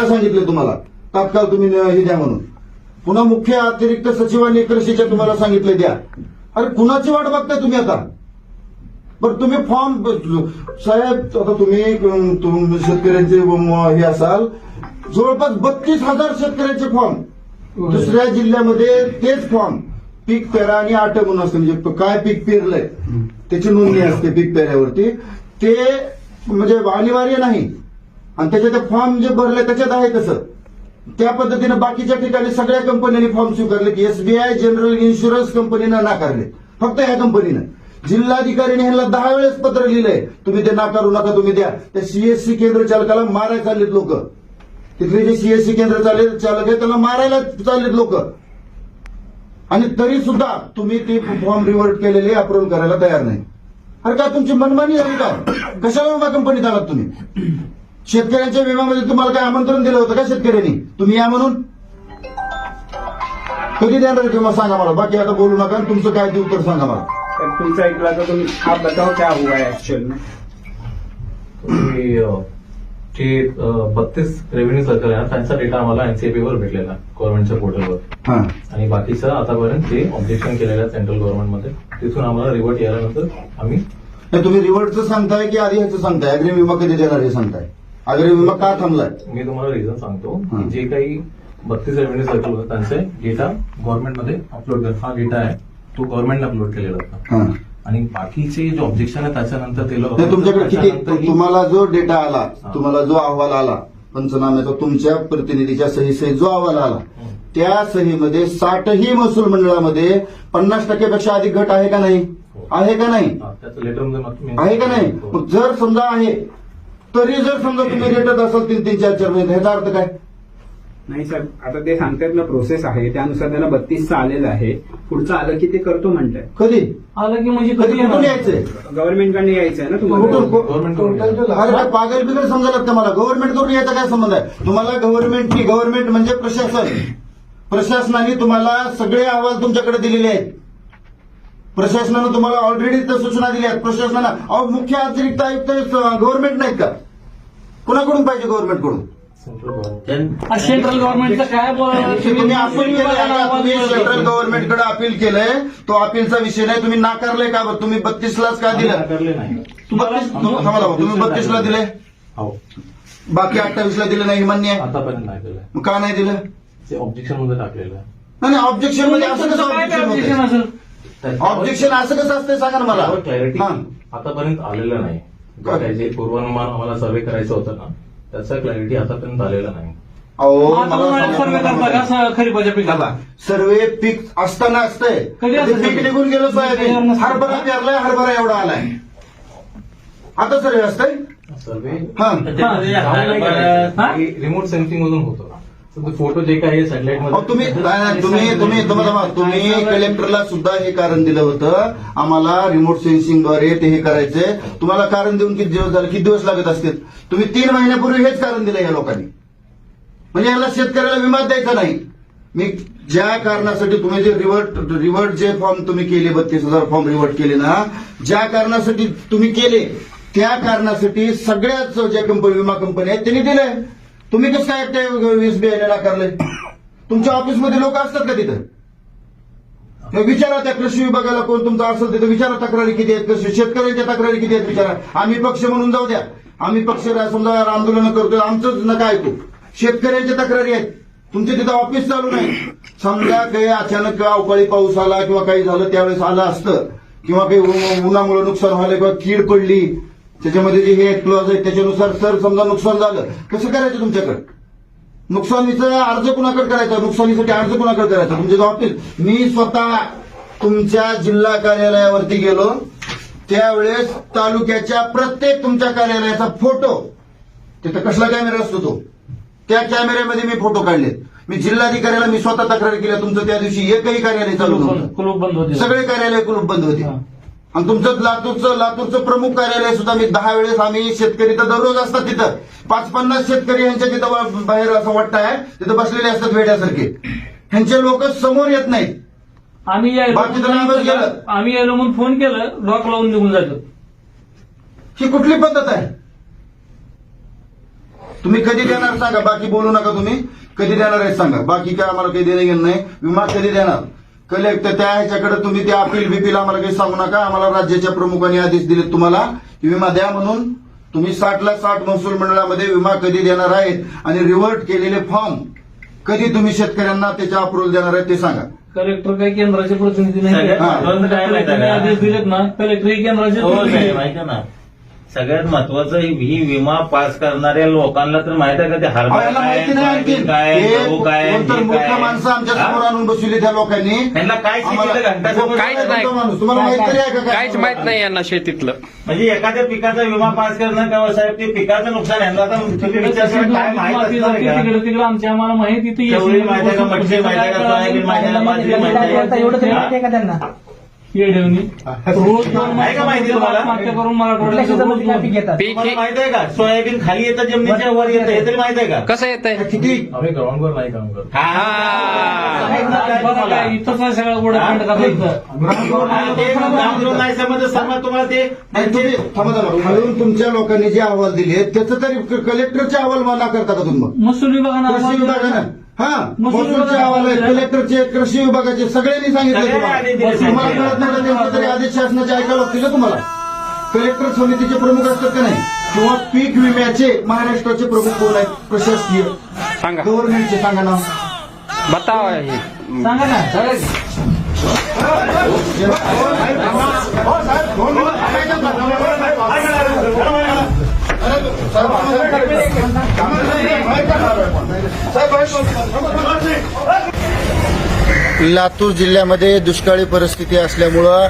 काय सांगितले तुम्हाला? तात्काळ तुम्ही हे द्या म्हणून. पुन्हा मुख्य अतिरिक्त सचिवांनी कृषीच्या तुम्हाला सांगितले द्या. अरे कुणाची वाट बघताय तुम्ही आता? बरं तुम्ही फॉर्म साहेब आता तुम्ही शेतकऱ्यांचे हे असाल जवळपास बत्तीस हजार शेतकऱ्यांचे फॉर्म. दुसऱ्या जिल्ह्यामध्ये तेच फॉर्म. पीक पेरा आणि आट म्हणून असते. म्हणजे काय पीक पेरलंय? त्याची नोंदणी असते पीक पेऱ्यावरती. ते म्हणजे अनिवार्य नाही. आणि त्याच्यात ते फॉर्म जे भरले त्याच्यात आहे तसं. त्या पद्धतीनं बाकीच्या ठिकाणी सगळ्या कंपन्यांनी फॉर्म स्वीकारले की एसबीआय जनरल इन्शुरन्स कंपनीनं नाकारले. फक्त ह्या कंपनीनं. जिल्हाधिकाऱ्यांनी ह्यांना दहा वेळेस पत्र लिहिलंय तुम्ही ते नाकारू नका तुम्ही द्या. त्या सीएससी केंद्र चालकाला मारायला चाललेत लोक. तिथले जे सीएससी केंद्र चालले चालक आहे त्याला मारायला चाललेत लोक. आणि तरी सुद्धा तुम्ही ते फॉर्म रिव्हर्ट केलेले अप्रूव्ह करायला तयार नाही. अरे काय तुमची मनमानी झाली का? कशाला विमा कंपनीत आलात तुम्ही? शेतकऱ्यांच्या विम्यामध्ये तुम्हाला काय आमंत्रण दिलं होतं का शेतकऱ्यांनी? तुम्ही या म्हणून? कधी देणार आहे किंवा सांगा मला. बाकी आता बोलू नका आणि तुमचं काय ते उत्तर सांगा मला. तर तुमचा ऐकला तर तुम्ही आप बताओ क्या हुआ है एक्चुअल में की अ, जे बत्तीस रेव्हेन्यू सर्कल आहे ना त्यांचा डेटा आम्हाला एनसीपी वर भेटलेला गव्हर्नमेंटच्या पोर्टलवर हा. आणि बाकीचं आतापर्यंत जे ऑब्जेक्शन केलेलं आहे सेंट्रल गव्हर्नमेंटमध्ये तिथून आम्हाला रिवर्ट यायल्यानंतर आम्ही नाही, तुम्ही रिव्हर्टचं सांगताय की आधी ह्याचं सांगताय? अग्रिम विमा कधी देणार हे सांगताय? अग्रिम विमा का थांबलाय मी तुम्हाला रिझन सांगतो. की जे काही बत्तीस रेव्हेन्यू सर्कल होतं त्यांचे डेटा गव्हर्नमेंटमध्ये अपलोड कर हा डेटा आहे तो गव्हर्नमेंटने अपलोड केलेला होता हा आणि बाकीचे जे ऑब्जेक्शन आहे त्याच्यानंतर ते लोक तुमच्याकडे किती तुम्हाला जो डेटा आला हा. तुम्हाला जो अहवाल आला पंचनाम्याचा तुमच्या प्रतिनिधीच्या सही सही जो अहवाल आला हं. त्या सहीमध्ये साठही महसूल मंडळामध्ये पन्नास टक्क्यापेक्षा अधिक घट आहे का नाही हो. आहे का नाही हा, त्याचं मग मी- आहे का नाही हो. मग जर समजा आहे तरी जर समजा तुम्ही रेटत असाल तीन तीन चार चार महिने ह्याचा अर्थ काय? नाही सर आता ते सांगतायत ना प्रोसेस आहे त्यानुसार त्यांना बत्तीसचं आलेलं आहे. पुढचं आलं की ते करतो म्हणताय. कधी? आलं की म्हणजे कधी कधी कुठून येणार? यायचंय? गव्हर्नमेंटकडे यायचं आहे ना कुठून? तुम्हाला गव्हर्नमेंटकडून अरे काय पागल बिगल समजायला का मला. गव्हर्नमेंट करून याचा काय संबंध आहे? तुम्हाला गव्हर्नमेंटची गव्हर्नमेंट म्हणजे प्रशासन. प्रशासनाने तुम्हाला सगळे अहवाल तुमच्याकडे दिलेले आहेत. प्रशासनानं तुम्हाला ऑलरेडी त्या सूचना दिल्या आहेत प्रशासनानं अहो मुख्य अतिरिक्त आयुक्त गव्हर्नमेंट नाहीत का? कुणाकडून पाहिजे गव्हर्नमेंटकडून? सेंट्रल गव्हर्नमेंट आ, सेंट्रल गव्हर्नमेंटचं काय बोल- तुम्ही अपील तुम्ही सेंट्रल. गव्हर्नमेंटकडे अपील केलंय. तो अपीलचा विषय नाही. तुम्ही नाकारलंय का बरं? तुम्ही बत्तीस लाच का दिलं? नाकारले. तुम्ही बत्तीस ला दिले बाकी अठ्ठावीस ला दिले नाही मान्य आतापर्यंत नाही मग का नाही दिलं? ते ऑब्जेक्शनमध्ये टाकलेलं नाही ऑब्जेक्शनमध्ये असं कसं ऑब्जेक्शन ऑब्जेक्शन असं कसं असतं सांगा ना मला? क्लॅरिटी. आतापर्यंत आलेलं नाही. काय? जे पूर्वानुमान आम्हाला सर्वे करायचं होतं ना त्याचा क्लॅरिटी आतापर्यंत आलेला नाही. सर्वे करता का? असं खरीपाच्या पिकाला सर्वे पीक असताना असतंय. पीक? निघून गेलं सोयाबीन. हरभरा पेरलाय हरभरा एवढा आलाय. आता सर्वे असतंय? सर्वे हा. हा? रिमोट सेन्सिंग मधून होतो. फोटो जे काही सॅटेलाइट अहो, तुम्ही नाही, नाही, तुम्ही तुम्ही तुम्ही थांबा. तुम्ही कलेक्टरला सुद्धा हे कारण दिलं होतं. आम्हाला रिमोट सेन्सिंगद्वारे ते हे करायचंय. तुम्हाला कारण देऊन किती दिवस झाले किती दिवस लागत असतील? तुम्ही तीन महिन्यापूर्वी हेच कारण दिलं या लोकांनी. म्हणजे याला शेतकऱ्याला विमा द्यायचा नाही. मी ज्या कारणासाठी तुम्ही जे रिव्हर्ट रिव्हर्ट जे फॉर्म तुम्ही केले बत्तीस हजार फॉर्म रिव्हर्ट केले ना ज्या कारणासाठी तुम्ही केले त्या कारणासाठी सगळ्याच ज्या कंपनी विमा कंपनी आहेत त्यांनी दिले तुम्ही कसं काय त्या बियाणे नाकारले? तुमच्या ऑफिसमध्ये लोक असतात का तिथं? विचारा त्या कृषी विभागाला कोण तुमचा असेल तिथं. विचारा तक्रारी किती आहेत कृषी शेतकऱ्यांच्या तक्रारी किती आहेत विचारा. आम्ही पक्ष म्हणून जाऊ द्या. आम्ही पक्ष समजा आंदोलन करतोय आमचंच नका ऐकू. शेतकऱ्यांच्या तक्रारी आहेत. तुमचे तिथं ऑफिस चालू नाही. समजा काही अचानक अवकाळी पाऊस आला किंवा काही झालं त्यावेळेस आलं असतं. किंवा काही उन्हामुळे नुकसान व्हायला किंवा कीड पडली त्याच्यामध्ये जे हे क्लॉज आहेत त्याच्यानुसार सर समजा नुकसान झालं कसं करायचं तुमच्याकडे? नुकसानीचा अर्ज कुणाकडे करायचा? नुकसानीसाठी अर्ज कुणाकडे करायचा? तुमच्या ऑफिस मी स्वतः तुमच्या जिल्हा कार्यालयावरती गेलो. त्यावेळेस तालुक्याच्या प्रत्येक तुमच्या कार्यालयाचा फोटो तिथं कसला कॅमेरा असतो तो? त्या कॅमेऱ्यामध्ये मी फोटो काढले मी जिल्हाधिकाऱ्याला मी स्वतः तक्रार केल्या तुमचं त्या दिवशी एकही कार्यालय चालू नव्हतं. बंद- कुलूप बंद होते. सगळे कार्यालय कुलूप बंद होते. आणि तुमचं लातूरचं लातूरचं प्रमुख कार्यालय सुद्धा मी दहा वेळेस आम्ही शेतकरी तर दररोज असतात तिथं. पाच पन्नास शेतकरी यांच्या तिथं बाहेर असं वाटतं आहे तिथं बसलेले असतात वेड्यासारखे. ह्यांचे लोक समोर येत नाहीत. आम्ही. आम्ही यायलो म्हणून फोन केलं लॉक लावून निघून जातो ही कुठली पद्धत आहे? तुम्ही कधी देणार सांगा? बाकी बोलू नका तुम्ही. कधी देणार आहे सांगा? बाकी काय आम्हाला काही देणं घेणं नाही. विमा कधी देणार? कलेक्टर त्या ह्याच्याकडे तुम्ही ते अपील बिपील आम्हाला काही सांगू नका. आम्हाला राज्याच्या प्रमुखांनी आदेश दिलेत तुम्हाला की विमा द्या म्हणून. तुम्ही साठला साठ महसूल मंडळामध्ये विमा कधी देणार आहेत आणि रिव्हर्ट केलेले फॉर्म कधी तुम्ही शेतकऱ्यांना त्याच्या अप्रुव्हल देणार आहेत ते सांगा. कलेक्टर काही केंद्राचे प्रतिनिधी नाही. हा. आहे आदेश का? दिलेत ना कलेक्टर हे केंद्राचे सगळ्यात महत्वाचं ही विमा पास करणाऱ्या लोकांना तर माहीत आहे का ते हरभरा याला काय माहिती नाही आणखी सोयाबीन काय गहू काय हे? माणसं आमच्या हा? समोर आणून बसविले त्या लोकांनी त्यांना काय आम्हाला- शिकवलं काहीच नाही. माणूस तुम्हाला माहीत तरी आहे का काय? काहीच माहीत नाही यांना शेतीतलं म्हणजे एखाद्या पिकाचा विमा पास करणं का हो साहेब ते पिकाचं नुकसान यांना आता तुम्ही तिकडे विचार करा, काय माहीत असणार आहे का? तिकडे तिकडे आमच्या आम्हाला माहिती ती माहिती आहे का, मटकी माहिती आहे का, सोयाबीन माहिती आहे का, बाजरी माहिती आहे का? एवढं तरी हा? माहिती आहे का त्यांना येडवणी. रोज दोन आहे का माहिती तुम्हाला? आत्महत्या करून मला कुठल्या शेतामध्ये काय पीक घेतात? पीक तुम्हाला हे माहीत आहे का? सोयाबीन खाली येतं जमिनीच्या वर येतं हे तरी माहीत आहे का? कसं येत आहे किती? आम्ही ग्राउंडवर नाही काम करत. हा. इथंच सगळं गोडा खंड करायचं हा, ते ग्राउंड लोन नाही समजत. समजा तुम्हाला ते. नाही, तुम्ही थांबा थांबा. मिळून तुमच्या लोकांनी जे अहवाल दिले त्याचं तरी क- कलेक्टरचे अहवाल मला करता का तुम्ही? मग? महसूल विभागानं कृषी विभागानं. हा महसूलचे कलेक्टरचे कृषी विभागाचे सगळ्यांनी सांगितलं तुम्हाला. आदेश दिले. तुम्हाला कळत नाही का त्यांचे तरी आदेश शासनाचे ऐकायला लागतील ना तुम्हाला? कलेक्टर समितीचे प्रमुख असतात का नाही? किंवा पीक विम्याचे महाराष्ट्राचे प्रमुख कोण आहेत? प्रशासकीय. सांगा. गव्हर्नमेंटचे सांगा नाव बताव हे. सांगा ना. सांगा की. लातूर जिल्ह्यामध्ये दुष्काळी परिस्थिती असल्यामुळं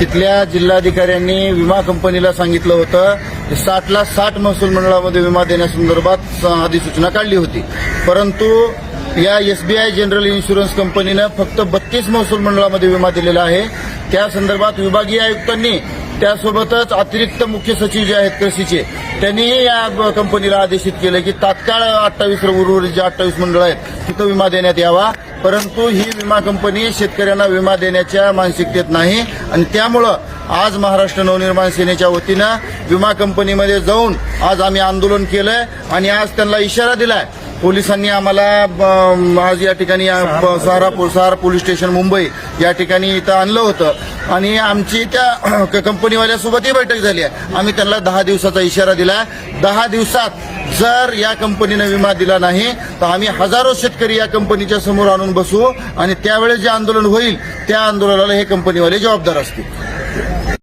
तिथल्या जिल्हाधिकाऱ्यांनी विमा कंपनीला सांगितलं होतं की साठला साठ महसूल मंडळामध्ये विमा देण्यासंदर्भात स- अधिसूचना काढली होती. परंतु या एसबीआय जनरल इन्शुरन्स कंपनीनं फक्त बत्तीस महसूल मंडळामध्ये विमा दिलेला आहे. त्या संदर्भात विभागीय आयुक्तांनी त्यासोबतच अतिरिक्त मुख्य सचिव जे आहेत कृषीचे त्यांनीही या कंपनीला आदेशित केलं की तात्काळ अठ्ठावीस उर्वरित जे अठ्ठावीस मंडळ आहेत तिथं विमा देण्यात यावा. परंतु ही विमा कंपनी शेतकऱ्यांना विमा देण्याच्या मानसिकतेत नाही आणि त्यामुळं आज महाराष्ट्र नवनिर्माण सेनेच्या वतीनं विमा कंपनीमध्ये जाऊन आज आम्ही आंदोलन केलंय आणि आज त्यांना इशारा दिलाय पोलिसांनी आम्हाला आज या ठिकाणी ब- सहारा पोलीस स्टेशन मुंबई या ठिकाणी इथं आणलं होतं. आणि आमची त्या कंपनीवाल्यासोबतही बैठक झाली आहे. आम्ही त्यांना दहा दिवसाचा इशारा दिला दहा दिवसात जर या कंपनीनं विमा दिला नाही तर आम्ही हजारो शेतकरी या कंपनीच्या समोर आणून बसू आणि त्यावेळेस जे आंदोलन होईल त्या आंदोलनाला हे कंपनीवाले जबाबदार असतील.